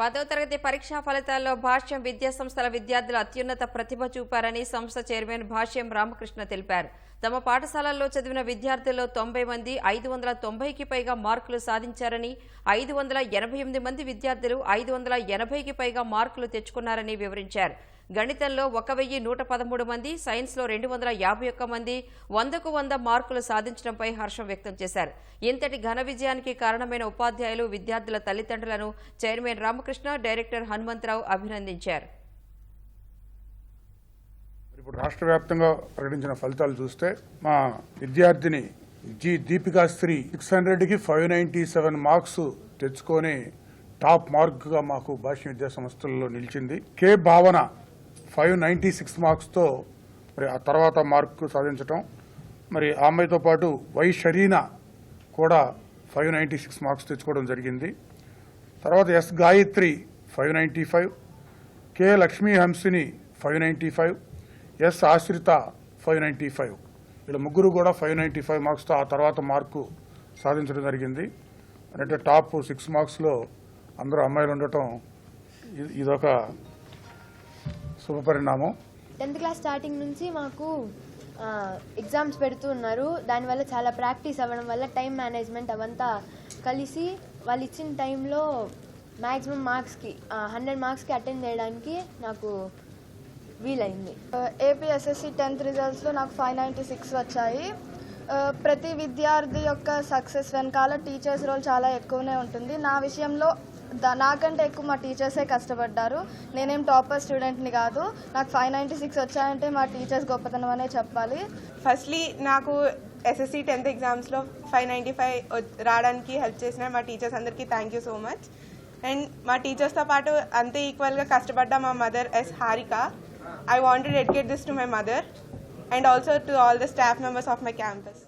పదో తరగతి పరీక్షా ఫలితాల్లో భాష్యం విద్యాసంస్థల విద్యార్థులు అత్యున్నత ప్రతిభ చూపారని సంస్థ చైర్మన్ భాష్యం రామకృష్ణ తెలిపారు. తమ పాఠశాలల్లో చదివిన విద్యార్థుల్లో తొంభై మంది ఐదు వందల తొంభైకి పైగా మార్కులు సాధించారని ఐదు వందల ఎనభై ఎనిమిది మంది విద్యార్థులు ఐదు వందల ఎనభైకి పైగా మార్కులు తెచ్చుకున్నారని వివరించారు. గణితంలో ఒక వెయ్యి నూట పదమూడు మంది సైన్స్లో రెండు వందల యాభై ఒక్క మంది వందకు వంద మార్కులు సాధించడంపై హర్షం వ్యక్తం చేశారు. ఇంతటి ఘన విజయానికి కారణమైన ఉపాధ్యాయులు విద్యార్థుల తల్లిదండ్రులను చైర్మన్ రామకృష్ణ డైరెక్టర్ హనుమంతరావు అభినందించారు. ఇప్పుడు రాష్ట్ర వ్యాప్తంగా ప్రకటించిన ఫలితాలు చూస్తే మా విద్యార్థిని జి దీపికాశ్రీ సిక్స్ హండ్రెడ్కి ఫైవ్ నైంటీ సెవెన్ మార్క్స్ తెచ్చుకొని టాప్ మార్క్గా మాకు భాష్య విద్యా సంస్థల్లో నిలిచింది. కే భావన ఫైవ్ నైంటీ సిక్స్ మార్క్స్తో మరి ఆ తర్వాత మార్క్ సాధించటం. మరి ఆ అమ్మాయితో పాటు వై షరీనా కూడా ఫైవ్ నైంటీ సిక్స్ మార్క్స్ తెచ్చుకోవడం జరిగింది. తర్వాత S Gayatri five ninety five K Lakshmi Hamsini five ninety five S Ashrita five ninety five. వీళ్ళ ముగ్గురు కూడా ఫైవ్ నైంటీ ఫైవ్ మార్క్స్తో ఆ తర్వాత మార్కు సాధించడం జరిగింది. అంటే టాప్ సిక్స్ మార్క్స్లో అందరూ అమ్మాయిలు ఉండటం ఇది- ఇదొక శుభపరిణామం. టెన్త్ క్లాస్ స్టార్టింగ్ నుంచి మాకు ఆ, ఎగ్జామ్స్ పెడుతూ ఉన్నారు. దానివల్ల చాలా ప్రాక్టీస్ అవ్వడం వల్ల టైం మేనేజ్మెంట్ అవంతా కలిసి వాళ్ళు ఇచ్చిన టైంలో మ్యాక్సిమం మార్క్స్కి హండ్రెడ్ మార్క్స్కి అటెండ్ చేయడానికి నాకు వీలైంది. ఏపీఎస్ఎస్సి టెన్త్ రిజల్ట్స్లో నాకు ఫైవ్ నైంటీ సిక్స్ వచ్చాయి. ప్రతి విద్యార్థి యొక్క సక్సెస్ వెనకాల టీచర్స్ రోల్ చాలా ఎక్కువనే ఉంటుంది. నా విషయంలో నాకంటే ఎక్కువ మా టీచర్సే కష్టపడ్డారు. నేనేం టాపర్ స్టూడెంట్ని కాదు. నాకు ఫైవ్ నైంటీ సిక్స్ వచ్చాయంటే మా టీచర్స్ గొప్పతనం అనే చెప్పాలి. ఫస్ట్లీ నాకు ఎస్ఎస్సి టెన్త్ ఎగ్జామ్స్లో ఫైవ్ నైంటీ ఫైవ్ రావడానికి హెల్ప్ చేసిన మా టీచర్స్ అందరికీ thank you so much. And మా టీచర్స్తో పాటు అంతే ఈక్వల్గా కష్టపడ్డ మా mother S Harika. I want dedicate this to my mother and also to all the staff members of my campus.